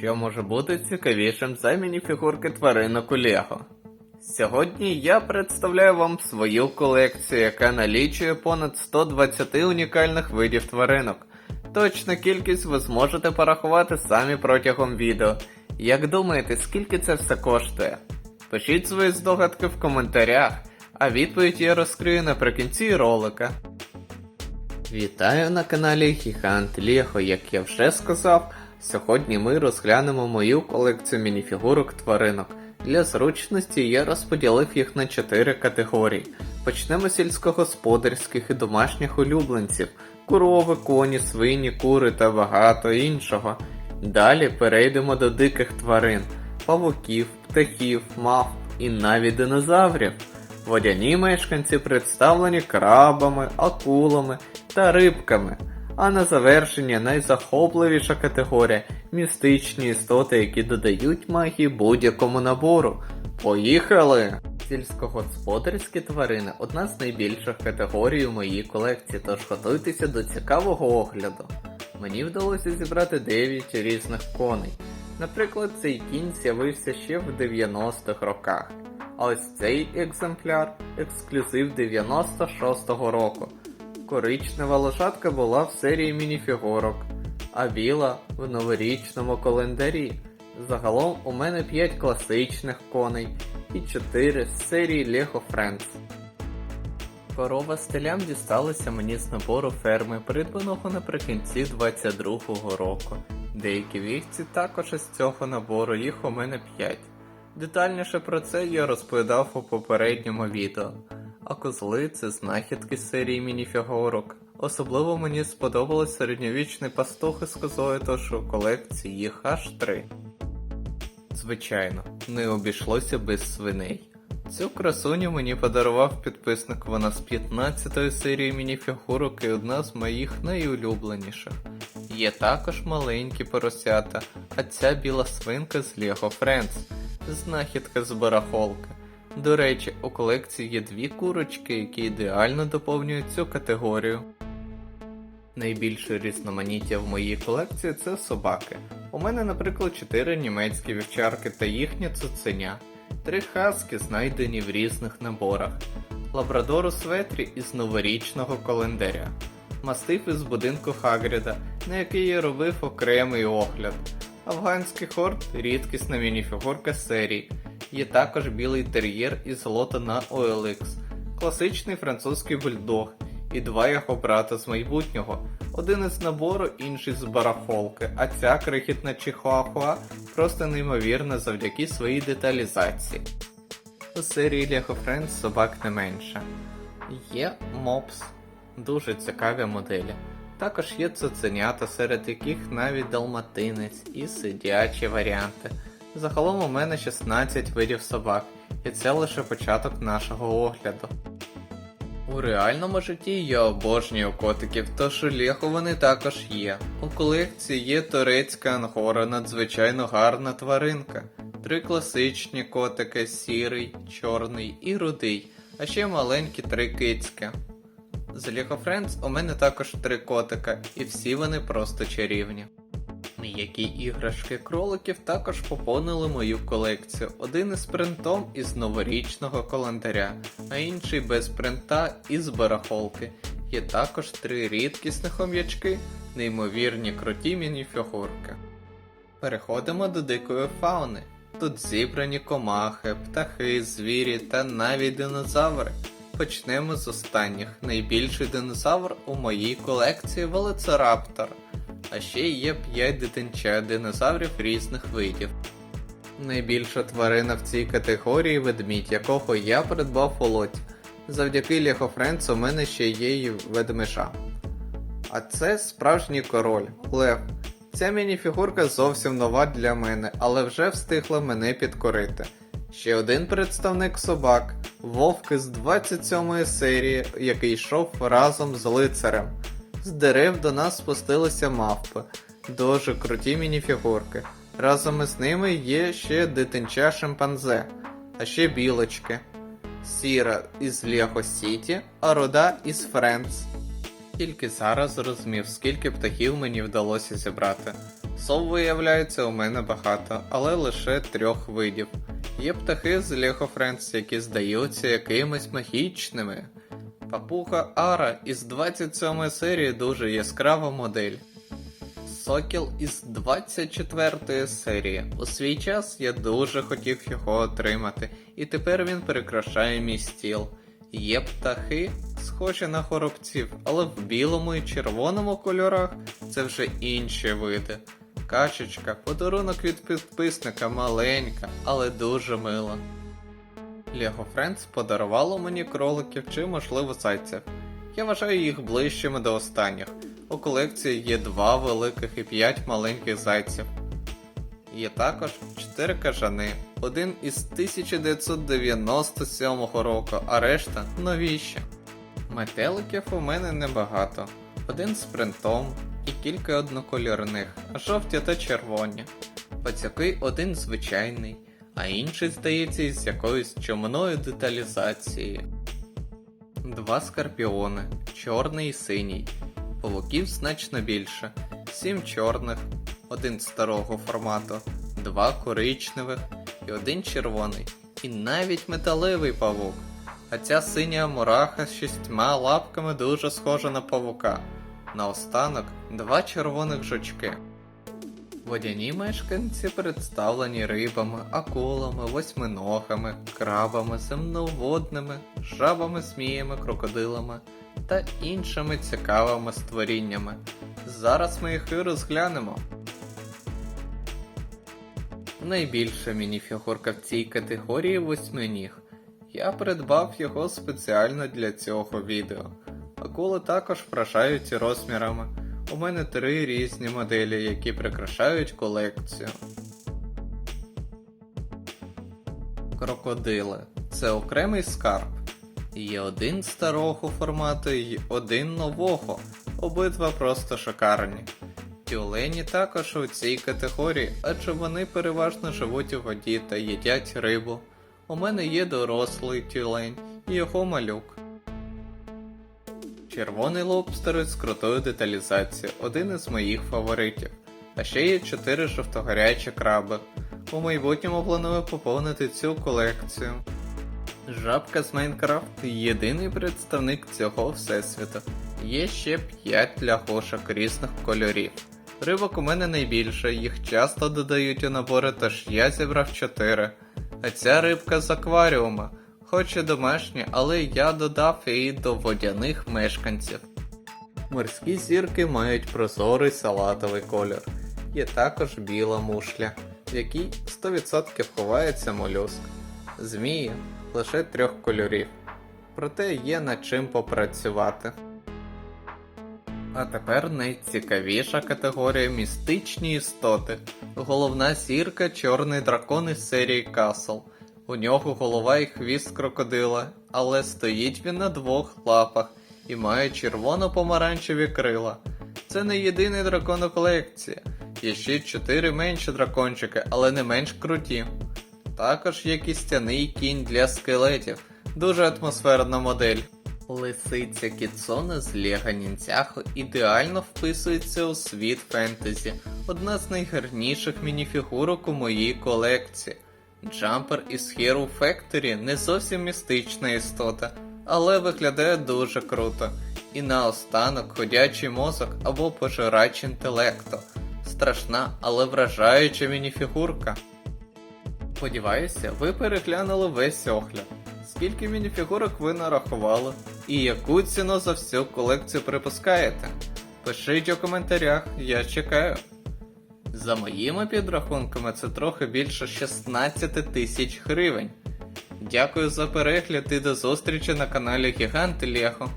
Що може бути цікавішим за мініфігурки тваринок у Лего? Сьогодні я представляю вам свою колекцію, яка налічує понад 120 унікальних видів тваринок. Точну кількість ви зможете порахувати самі протягом відео. Як думаєте, скільки це все коштує? Пишіть свої здогадки в коментарях, а відповідь я розкрию наприкінці ролика. Вітаю на каналі Гігант Лего. Як я вже сказав, сьогодні ми розглянемо мою колекцію мініфігурок тваринок. Для зручності я розподілив їх на 4 категорії. Почнемо з сільськогосподарських і домашніх улюбленців, корови, коні, свині, кури та багато іншого. Далі перейдемо до диких тварин, павуків, птахів, мавп і навіть динозаврів. Водяні мешканці представлені крабами, акулами та рибками. А на завершення найзахопливіша категорія містичні істоти, які додають магії будь-якому набору. Поїхали! Сільськогосподарські тварини одна з найбільших категорій у моїй колекції, тож готуйтеся до цікавого огляду. Мені вдалося зібрати 9 різних коней. Наприклад, цей кінь з'явився ще в 90-х роках. А ось цей екземпляр ексклюзив 96-го року. Коричнева лошадка була в серії мініфігурок, а біла в новорічному календарі. Загалом у мене 5 класичних коней і 4 з серії Lego Friends. Корова стелям дісталася мені з набору ферми, придбаного наприкінці 22-го року. Деякі вівці також із цього набору, їх у мене 5. Детальніше про це я розповідав у попередньому відео. А козли це знахідки з серії мініфігурок. Особливо мені сподобалось середньовічний пастух із козою, тож у колекції їх аж три. Звичайно, не обійшлося без свиней. Цю красуню мені подарував підписник, вона з 15-ї серії мініфігурок і одна з моїх найулюбленіших. Є також маленькі поросята, а ця біла свинка з Lego Friends, знахідка з барахолки. До речі, у колекції є дві курочки, які ідеально доповнюють цю категорію. Найбільше різноманіття в моїй колекції це собаки. У мене, наприклад, 4 німецькі вівчарки та їхнє цуценя, три хаски, знайдені в різних наборах, лабрадор у светрі із новорічного календаря, мастиф із будинку Хагріда, на який я робив окремий огляд, афганський хорд рідкісна мініфігурка серії. Є також білий тер'єр із лота на OLX, класичний французький бульдог і два його брата з майбутнього. Один із набору, інший з барахолки, а ця крихітна чихуахуа просто неймовірна завдяки своїй деталізації. У серії Lego Friends собак не менше. Є мопс, дуже цікаві моделі. Також є цуценята, серед яких навіть далматинець і сидячі варіанти. Загалом у мене 16 видів собак, і це лише початок нашого огляду. У реальному житті я обожнюю котиків, тож у Лего вони також є. У колекції є турецька ангора, надзвичайно гарна тваринка. Три класичні котики сірий, чорний і рудий, а ще маленькі три кицьки. З Lego Friends у мене також три котика, і всі вони просто чарівні. М'які іграшки кроликів також поповнили мою колекцію. Один із принтом із новорічного календаря, а інший без принта із барахолки. Є також три рідкісні хом'ячки, неймовірні круті мініфігурки. Переходимо до дикої фауни. Тут зібрані комахи, птахи, звірі та навіть динозаври. Почнемо з останніх. Найбільший динозавр у моїй колекції Велоцираптор. А ще є 5 дитинчат динозаврів різних видів. Найбільша тварина в цій категорії ведмідь, якого я придбав у лоті. Завдяки Lego Friends у мене ще є і ведмежа. А це справжній король Лев. Ця мініфігурка зовсім нова для мене, але вже встигла мене підкорити. Ще один представник собак вовк із 27 серії, який йшов разом з лицарем. З дерев до нас спустилися мавпи, дуже круті мініфігурки. Разом із ними є ще дитинча шимпанзе, а ще білочки. Сіра із Lego City, а руда із Friends. Тільки зараз зрозумів, скільки птахів мені вдалося зібрати. Сов виявляється у мене багато, але лише трьох видів. Є птахи з Lego Friends, які здаються якимись магічними. Папуга Ара із 27 серії дуже яскрава модель. Сокіл із 24 серії. У свій час я дуже хотів його отримати, і тепер він прикрашає мій стіл. Є птахи, схожі на хоробців, але в білому і червоному кольорах це вже інші види. Качечка, подарунок від підписника маленька, але дуже мила. Lego Friends подарувало мені кроликів чи, можливо, зайців. Я вважаю їх ближчими до останніх. У колекції є два великих і п'ять маленьких зайців. Є також чотири кажани, один із 1997 року, а решта новіші. Метеликів у мене небагато, один з принтом і кілька однокольорних, жовті та червоні. Пацяки один звичайний, а інший здається із якоюсь чумною деталізацією. Два скорпіони, чорний і синій. Павуків значно більше, сім чорних, один старого формату, два коричневих і один червоний, і навіть металевий павук. А ця синя мураха з шістьма лапками дуже схожа на павука. Наостанок два червоних жучки. Водяні мешканці представлені рибами, акулами, восьминогами, крабами, земноводними, жабами, зміями, крокодилами та іншими цікавими створіннями. Зараз ми їх і розглянемо. Найбільша мініфігурка в цій категорії восьминіг. Я придбав його спеціально для цього відео. Акули також вражають розмірами. У мене три різні моделі, які прикрашають колекцію. Крокодили це окремий скарб. Є один старого формату і один нового. Обидва просто шикарні. Тюлені також у цій категорії, адже вони переважно живуть у воді та їдять рибу. У мене є дорослий тюлень і його малюк. Червоний лобстер з крутою деталізацією, один із моїх фаворитів. А ще є 4 жовтогорячі краби. У майбутньому планую поповнити цю колекцію. Жабка з Майнкрафт єдиний представник цього всесвіту. Є ще 5 ляхошок різних кольорів. Рибок у мене найбільше, їх часто додають у набори, тож я зібрав 4. А ця рибка з акваріума, хоч і домашня, але я додав її до водяних мешканців. Морські зірки мають прозорий салатовий кольор. Є також біла мушля, в якій 100% ховається молюск. Змії лише трьох кольорів. Проте є над чим попрацювати. А тепер найцікавіша категорія містичні істоти. Головна зірка чорний дракон із серії Касл. У нього голова і хвіст крокодила, але стоїть він на двох лапах і має червоно-помаранчеві крила. Це не єдиний дракон у колекції. Є ще чотири менші дракончики, але не менш круті. Також є кістяний кінь для скелетів, дуже атмосферна модель. Лисиця Кіцона з Лего Нінцяхо ідеально вписується у світ фентезі, одна з найгарніших мініфігурок у моїй колекції. Джампер із Hero Factory не зовсім містична істота, але виглядає дуже круто. І наостанок ходячий мозок або пожирач інтелекту. Страшна, але вражаюча мініфігурка. Сподіваюся, ви переглянули весь огляд. Скільки мініфігурок ви нарахували? І яку ціну за всю колекцію припускаєте? Пишіть у коментарях, я чекаю. За моїми підрахунками, це трохи більше 16 тисяч гривень. Дякую за перегляд і до зустрічі на каналі Гігант Лего.